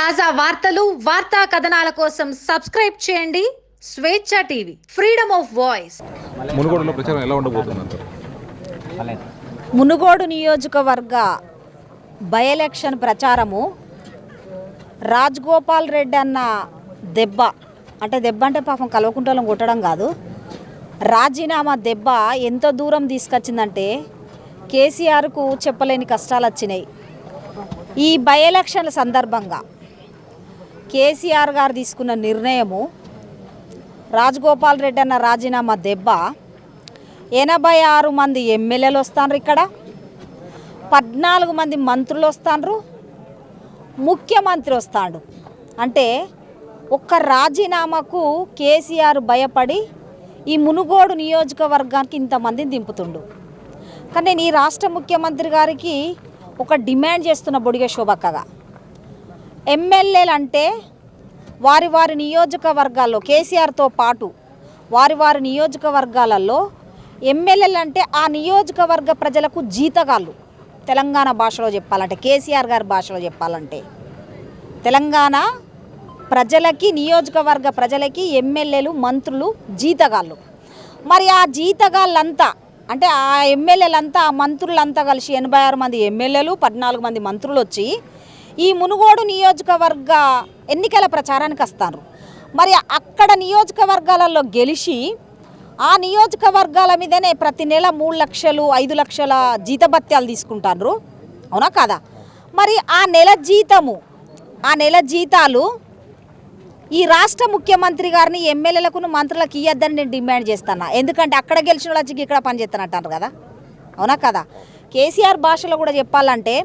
తాజా వార్తలు వార్తా కథనాల కోసం సబ్స్క్రైబ్ చేయండి స్వేచ్ఛ టీవీ ఫ్రీడమ్ ఆఫ్ వాయిస్. మునుగోడులో ప్రచారం ఎలా ఉండబోతుంది మునుగోడు నియోజకవర్గ బై ఎలక్షన్ ప్రచారము రాజ్గోపాల్ రెడ్డి అన్న దెబ్బ అంటే దెబ్బ అంటే పాపం కల్వకుంటలం కొట్టడం కాదు రాజీనామా దెబ్బ ఎంత దూరం తీసుకొచ్చిందంటే కేసీఆర్కు చెప్పలేని కష్టాలు వచ్చినాయి ఈ బై ఎలక్షన్ల సందర్భంగా కేసీఆర్ గారు తీసుకున్న నిర్ణయము రాజగోపాల్ రెడ్డి అన్న రాజీనామా దెబ్బ ఎనభై ఆరు మంది ఎమ్మెల్యేలు వస్తాండ్రు ఇక్కడ పద్నాలుగు మంది మంత్రులు వస్తాండ్రు ముఖ్యమంత్రి వస్తాడు. అంటే ఒక్క రాజీనామాకు కేసీఆర్ భయపడి ఈ మునుగోడు నియోజకవర్గానికి ఇంతమందిని దింపుతుండు. కానీ నేను ఈ రాష్ట్ర ముఖ్యమంత్రి గారికి ఒక డిమాండ్ చేస్తున్న బొడిగ శోభక్కగా ఎమ్మెల్యేలు అంటే వారి వారి నియోజకవర్గాల్లో కేసీఆర్తో పాటు వారి వారి నియోజకవర్గాలలో ఎమ్మెల్యేలు అంటే ఆ నియోజకవర్గ ప్రజలకు జీతగాళ్ళు. తెలంగాణ భాషలో చెప్పాలంటే కేసీఆర్ గారి భాషలో చెప్పాలంటే. తెలంగాణ ప్రజలకి నియోజకవర్గ ప్రజలకి ఎమ్మెల్యేలు మంత్రులు జీతగాళ్ళు. మరి ఆ జీతగాళ్ళంతా అంటే ఆ ఎమ్మెల్యేలంతా ఆ మంత్రులంతా కలిసి ఎనభై ఆరు మంది ఎమ్మెల్యేలు పద్నాలుగు మంది మంత్రులు వచ్చి ఈ మునుగోడు నియోజకవర్గ ఎన్నికల ప్రచారానికి వస్తారు. మరి అక్కడ నియోజకవర్గాలలో గెలిచి ఆ నియోజకవర్గాల మీదనే ప్రతి నెల మూడు లక్షలు ఐదు లక్షల జీతభత్యాలు తీసుకుంటారు. అవునా కదా? మరి ఆ నెల జీతము ఆ నెల జీతాలు ఈ రాష్ట్ర ముఖ్యమంత్రి గారిని ఎమ్మెల్యేలకు మంత్రులకు ఇవ్వద్దని నేను డిమాండ్ చేస్తాను? ఎందుకంటే అక్కడ గెలిచిన వాళ్ళకి ఇక్కడ పని పనిచేస్తానంటారు కదా? అవునా కదా? కేసీఆర్ భాషలో కూడా చెప్పాలంటే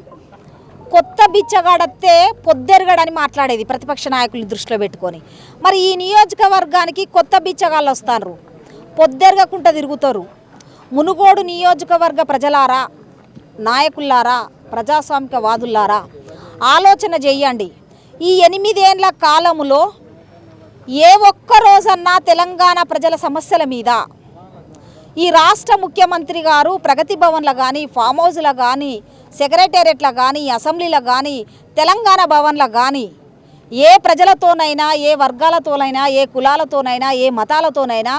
కొత్త బిచ్చగాడత్తే పొద్దెరగడని మాట్లాడేది ప్రతిపక్ష నాయకులు దృష్టిలో పెట్టుకొని. మరి ఈ నియోజకవర్గానికి కొత్త బిచ్చగాళ్ళు వస్తారు పొద్దెరగకుండా తిరుగుతారు. మునుగోడు నియోజకవర్గ ప్రజలారా నాయకులారా ప్రజాస్వామిక వాదుల్లారా ఆలోచన చెయ్యండి ఈ ఎనిమిదేండ్ల కాలములో ఏ ఒక్క రోజన్నా తెలంగాణ ప్రజల సమస్యల మీద ఈ రాష్ట్ర ముఖ్యమంత్రి గారు ప్రగతి భవన్లో కానీ ఫామ్ హౌస్లో కానీ సెక్రటేరియట్లో కానీ అసెంబ్లీలో కానీ తెలంగాణ భవన్లో కానీ ఏ ప్రజలతోనైనా ఏ వర్గాలతోనైనా ఏ కులాలతోనైనా ఏ మతాలతోనైనా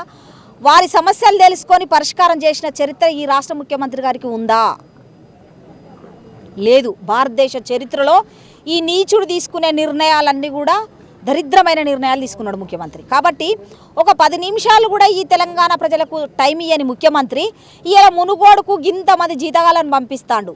వారి సమస్యలు తెలుసుకొని పరిష్కారం చేసిన చరిత్ర ఈ రాష్ట్ర ముఖ్యమంత్రి గారికి ఉందా? లేదు. భారతదేశ చరిత్రలో ఈ నీచుడు తీసుకునే నిర్ణయాలన్నీ కూడా దరిద్రమైన నిర్ణయాలు తీసుకున్నాడు ముఖ్యమంత్రి. కాబట్టి ఒక పది నిమిషాలు కూడా ఈ తెలంగాణ ప్రజలకు టైం ఇయ్యని ముఖ్యమంత్రి ఇలా మునుగోడుకు ఇంతమంది జీతగాలను పంపిస్తాడు.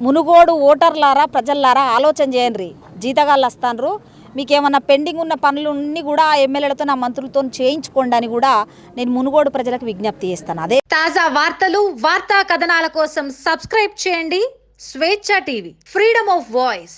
మునుగోడు ఓటర్లారా ప్రజల్లారా ఆలోచన చేయండి. జీతగాళ్ళు వస్తాండ్రు. మీకేమన్నా పెండింగ్ ఉన్న పనులన్నీ కూడా ఆ ఎమ్మెల్యేలతో నా మంత్రులతో చేయించుకోండి అని కూడా నేను మునుగోడు ప్రజలకు విజ్ఞప్తి చేస్తాను. అదే తాజా వార్తలు వార్తా కథనాల కోసం సబ్స్క్రైబ్ చేయండి. స్వేచ్ఛ టీవీ ఫ్రీడమ్ ఆఫ్ వాయిస్.